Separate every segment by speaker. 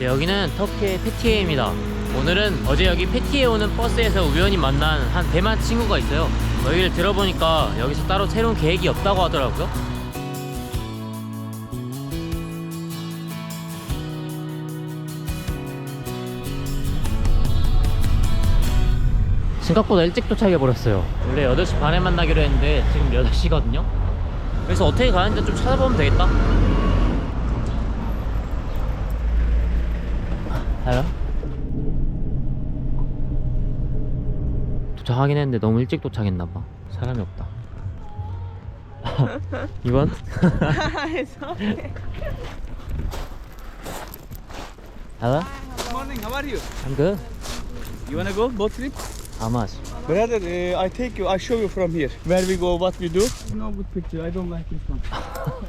Speaker 1: 네, 여기는 터키의 페티에입니다. 오늘은 어제 여기 페티에 오는 버스에서 우연히 만난 한 대만 친구가 있어요. 여기를 들어보니까 여기서 따로 새로운 계획이 없다고 하더라고요. 생각보다 일찍 도착해 버렸어요. 원래 8시 반에 만나기로 했는데 지금 8시거든요. 그래서 어떻게 가는지 좀 찾아보면 되겠다. 가요? 도착하긴 했는데 너무 일찍 도착했나봐. 사람이 없다. 이번?
Speaker 2: it's okay.
Speaker 1: Hello?
Speaker 3: Good morning, how are you?
Speaker 1: I'm good.
Speaker 3: You wanna go boat trip?
Speaker 1: How much?
Speaker 3: Brother, uh, I take you, I show you from here. Where we go, what we do. No good picture, I don't like this one.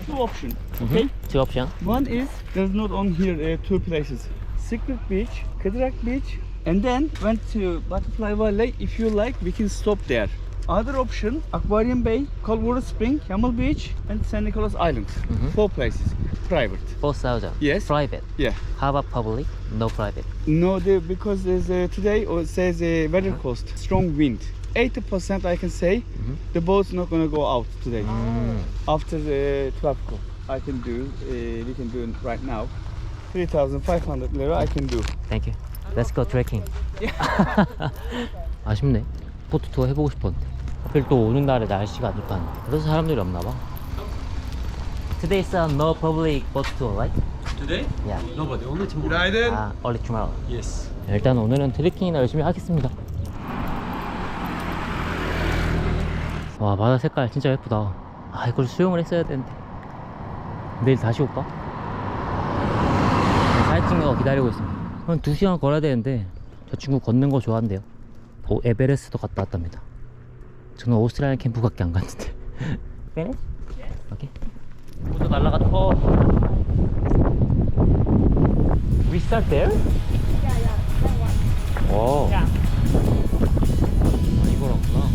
Speaker 3: two options, okay?
Speaker 1: Two option.
Speaker 3: One is, there's not on here uh, two places. Secret Beach, Kıdrak Beach, and then went to Butterfly Valley. If you like, we can stop there. Other option, Aquarium Bay, Coldwater Spring, Camel Beach, and San Nicolas Island. Four places, private.
Speaker 1: 4,000.
Speaker 3: Yes.
Speaker 1: Private.
Speaker 3: Yeah.
Speaker 1: How about public? No private.
Speaker 3: No, the, because there's uh, today uh, says uh, weather coast, strong wind. 80% I can say the boat's not gonna go out today. After uh, 12 o'clock, I can do, uh, we can do it right now. 3,500 lira I can do.
Speaker 1: Thank you. Let's go trekking. 아쉽네. 보트 투어 해보고 싶었는데. 하필 또 오는 날에 날씨가 안 좋다는. 그래서 사람들이 없나 봐. Today's uh, no public boat tour, right?
Speaker 4: Today?
Speaker 1: Yeah.
Speaker 4: Nobody, only tomorrow.
Speaker 1: 아, only tomorrow.
Speaker 4: Yes.
Speaker 1: 일단 오늘은 트레킹이나 열심히 하겠습니다. 와 바다 색깔 진짜 예쁘다. 아 이걸 수영을 했어야 되는데 내일 다시 올까? 사진 거 기다리고 있습니다. 한 2시간 걸어야 되는데 저 친구 걷는 거 좋아한대요. 오, 에베레스트도 갔다 왔답니다. 저는 오스트라리아 캠프밖에 안 갔는데. 빼네? 오케이. 모두 날라갔다. 어. We start there? 오.
Speaker 2: Yeah.
Speaker 1: 아, 이거라구나.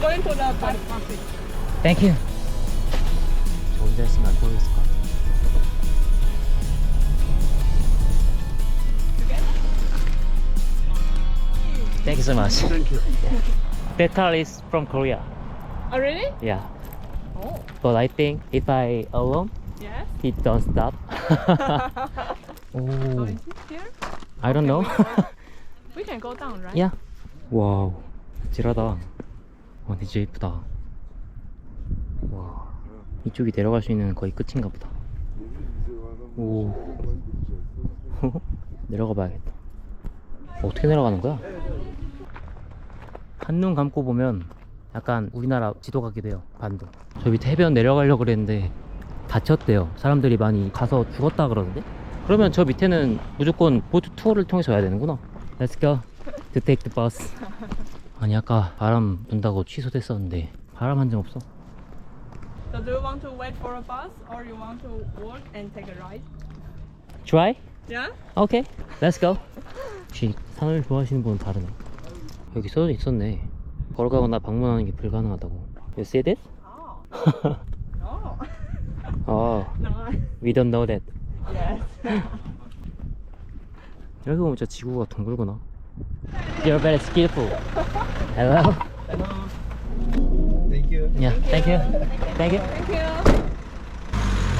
Speaker 2: going to the park.
Speaker 1: 땡큐. 저 혼자 있으면 안 보이겠을 것 같아. Thank you so much.
Speaker 4: Thank you.
Speaker 1: That car is from Korea.
Speaker 2: Oh, really?
Speaker 1: Yeah.
Speaker 2: Oh,
Speaker 1: But I think if I alone,
Speaker 2: yes.
Speaker 1: he don't stop.
Speaker 2: So
Speaker 1: oh,
Speaker 2: is it here?
Speaker 1: I don't know.
Speaker 2: We can go down, right?
Speaker 1: yeah. 와우, 찔하다. 와, 근데 진짜 이쁘다. 와, 이쪽이 내려갈 수 있는 거의 끝인가 보다. 오, 내려가 봐야겠다. 어떻게 내려가는 거야? 한눈 감고 보면 약간 우리나라 지도 같기도 해요. 반도. 저 밑에 해변 내려가려고 그랬는데 다쳤대요. 사람들이 많이 가서 죽었다 그러는데? 그러면 저 밑에는 무조건 보트 투어를 통해서 와야 되는구나. Let's go to take the bus. 아니 아까 바람 분다고 취소됐었는데 바람 한 점 없어.
Speaker 2: So do you want to wait for a bus or you want to walk and take a ride?
Speaker 1: Try?
Speaker 2: Yeah?
Speaker 1: 오케이. Let's go. 혹시 산을 좋아하시는 분은 다르네. 여기 써져 있었네. 걸어가거나 방문하는 게 불가능하다고. You see this?
Speaker 2: Oh. no.
Speaker 1: 어,
Speaker 2: No.
Speaker 1: we don't know that.
Speaker 2: Yes.
Speaker 1: 이렇게 보면 진짜 지구가 둥글구나. You're very skillful. Hello.
Speaker 3: Thank you.
Speaker 1: Yeah, thank you. Thank you.
Speaker 2: Thank you.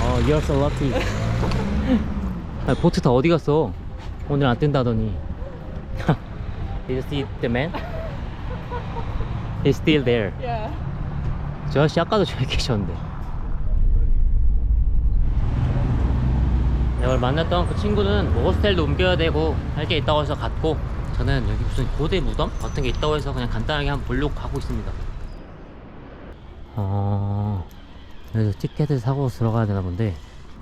Speaker 1: 어, you're so lucky. 아, 보트 다 어디 갔어? 오늘 안 뜬다더니. Did you see the man? He's still there.
Speaker 2: Yeah.
Speaker 1: 저 아저씨 아까도 저기 계셨는데. 내가 만났던 그 친구는 뭐 호스텔도 옮겨야 되고 할 게 있다고 해서 갔고 저는 여기 무슨 고대 무덤 같은 게 있다고 해서 그냥 간단하게 한번 보려고 가고 있습니다. 아, 그래서 티켓을 사고 들어가야 되나 본데.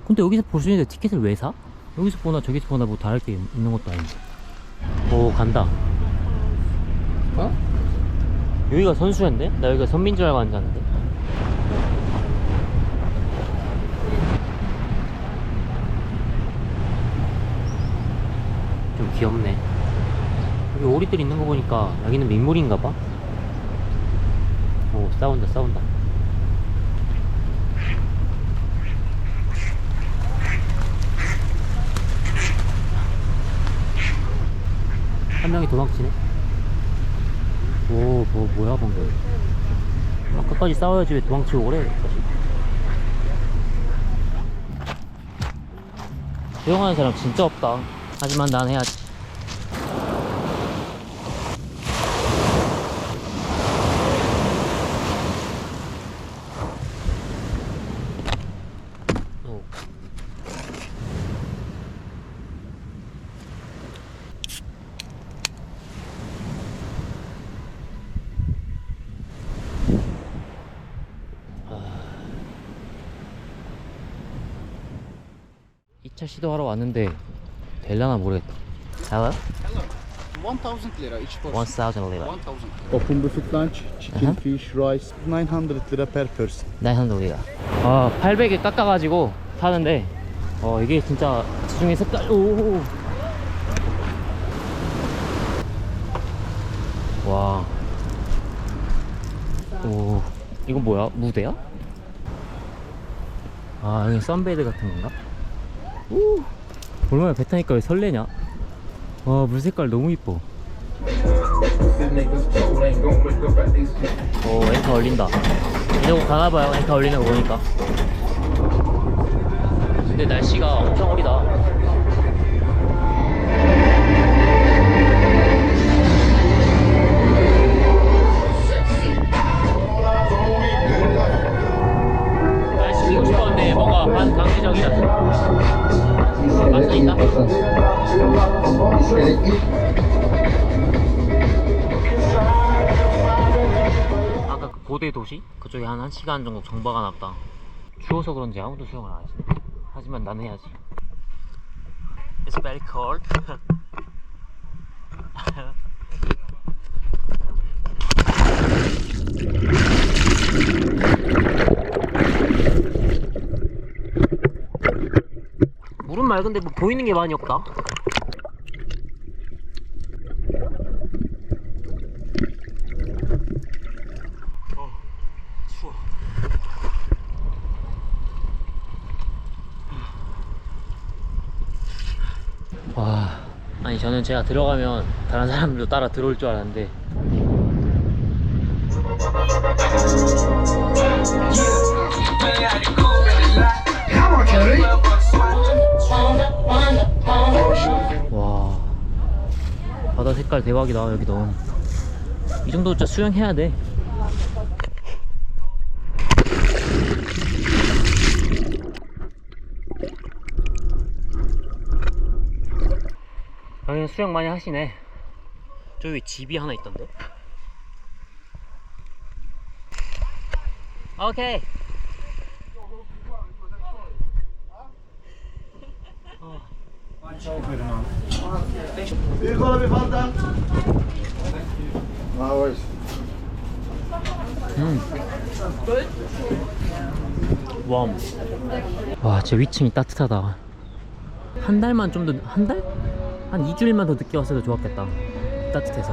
Speaker 1: 근데 여기서 볼 수 있는데 티켓을 왜 사? 여기서 보나 저기서 보나 뭐 다를 게 있는 것도 아닌데. 오, 간다. 어? 여기가 선수였네? 나 여기가 선민 줄 알고 앉았는데. 좀 귀엽네. 여기 오리들 있는 거 보니까 여기는 민물인가 봐. 오 싸운다 싸운다. 한 명이 도망치네. 오 뭐, 뭐야 방금. 아, 끝까지 싸워야지 왜 도망치고 그래. 조용하는 사람 진짜 없다. 하지만 난 해야지 오. 이차 시도하러 왔는데 될라나 모르겠다. Hello?
Speaker 4: 1000 lira each person.
Speaker 1: 1000 lira.
Speaker 4: 1000 lira.
Speaker 3: Open buffet lunch, chicken,
Speaker 1: Uh-huh.
Speaker 3: fish, rice, 900 lira per person.
Speaker 1: 900 lira. 아, 800에 깎아 가지고 타는데, 어, 이게 진짜 지중해 색깔, 오. 와. 오. 이건 뭐야? 무대야? 아, 여기 썬베이드 같은 건가? 오. 얼마나 배 타니까 왜 설레냐? 와, 물 색깔 너무 이뻐. 오, 앵커 올린다. 이러고 가나봐요, 앵커 올리는 거 보니까. 근데 날씨가 엄청 흐리다. 아까 그 고대 도시? 그쪽에 한 1시간 정도 정박가 났다. 추워서 그런지 아무도 수영을 안 했어. 하지만 난 해야지. It's very cold. 맑은데 뭐 보이는 게 많이 없다. 와, 아니 저는 제가 들어가면 다른 사람들도 따라 들어올 줄 알았는데 색깔 대박이다 여기 너무. 이 정도 진짜 수영해야 돼. 여기는 수영 많이 하시네. 저기 집이 하나 있던데. 오케이. 음. 웜. 와, 제 위층이 따뜻하다. 한 달만 좀 더, 한 달? 한 2주일만 더 늦게 왔어도 좋았겠다. 따뜻해서.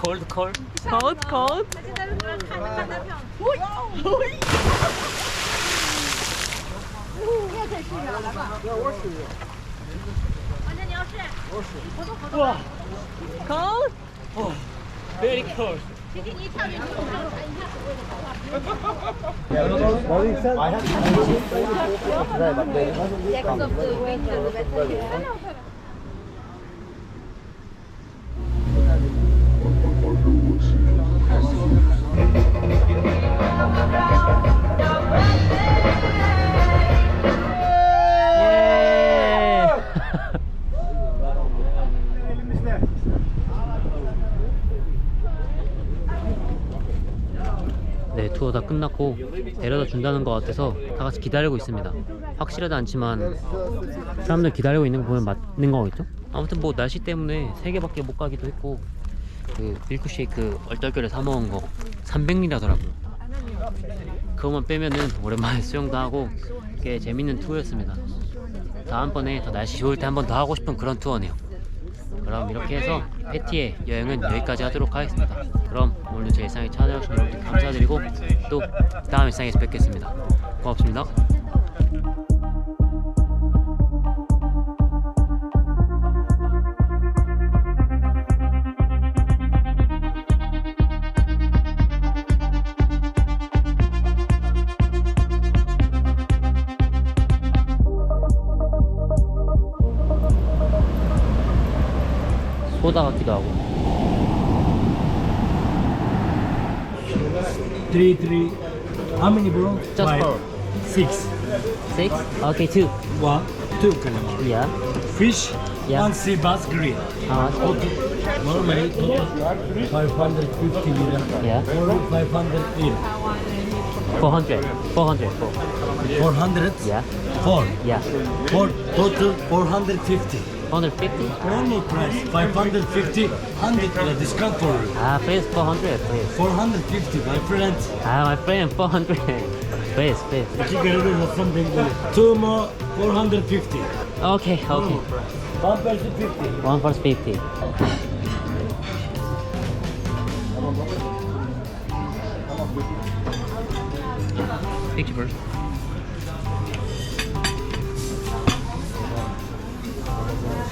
Speaker 1: 콜드 콜.
Speaker 2: Cold, cold. Cold?
Speaker 1: Very cold. 끝났고 데려다 준다는 것 같아서 다 같이 기다리고 있습니다. 확실하지 않지만 사람들 기다리고 있는 거 보면 맞는 거겠죠? 아무튼 뭐 날씨 때문에 세 개밖에 못 가기도 했고 그 밀크쉐이크 얼떨결에 사 먹은 거 300리라더라고요. 그것만 빼면은 오랜만에 수영도 하고 꽤 재밌는 투어였습니다. 다음번에 더 날씨 좋을 때 한 번 더 하고 싶은 그런 투어네요. 그럼 이렇게 해서 패티의 여행은 여기까지 하도록 하겠습니다. 그럼 오늘 제 일상에 찾아주신 여러분들 감사드리고 또 다음 일상에서 뵙겠습니다. 고맙습니다. 소다 같기도 하고
Speaker 5: Three, three. How many, bro?
Speaker 1: Just
Speaker 5: Five.
Speaker 1: four.
Speaker 5: Six.
Speaker 1: six? Okay, two.
Speaker 5: One, two calamari.
Speaker 1: Yeah.
Speaker 5: Fish.
Speaker 1: Yeah.
Speaker 5: One sea bass grill.
Speaker 1: How much?
Speaker 5: Normally, total 550 lira.
Speaker 1: Yeah.
Speaker 5: Or 500 lira.
Speaker 1: 400. 400. Four.
Speaker 5: 400.
Speaker 1: Yeah.
Speaker 5: Four.
Speaker 1: Yeah.
Speaker 5: Four. Total 450.
Speaker 1: 450?
Speaker 5: Normal price 550. 100 lira discount for you.
Speaker 1: Ah, please 400, please.
Speaker 5: 450, my friend.
Speaker 1: Ah, my friend, 400. please, please.
Speaker 5: İki kere de zaten. Two more 450.
Speaker 1: Okay, okay.
Speaker 5: One person 50.
Speaker 1: One first 50. Picture first.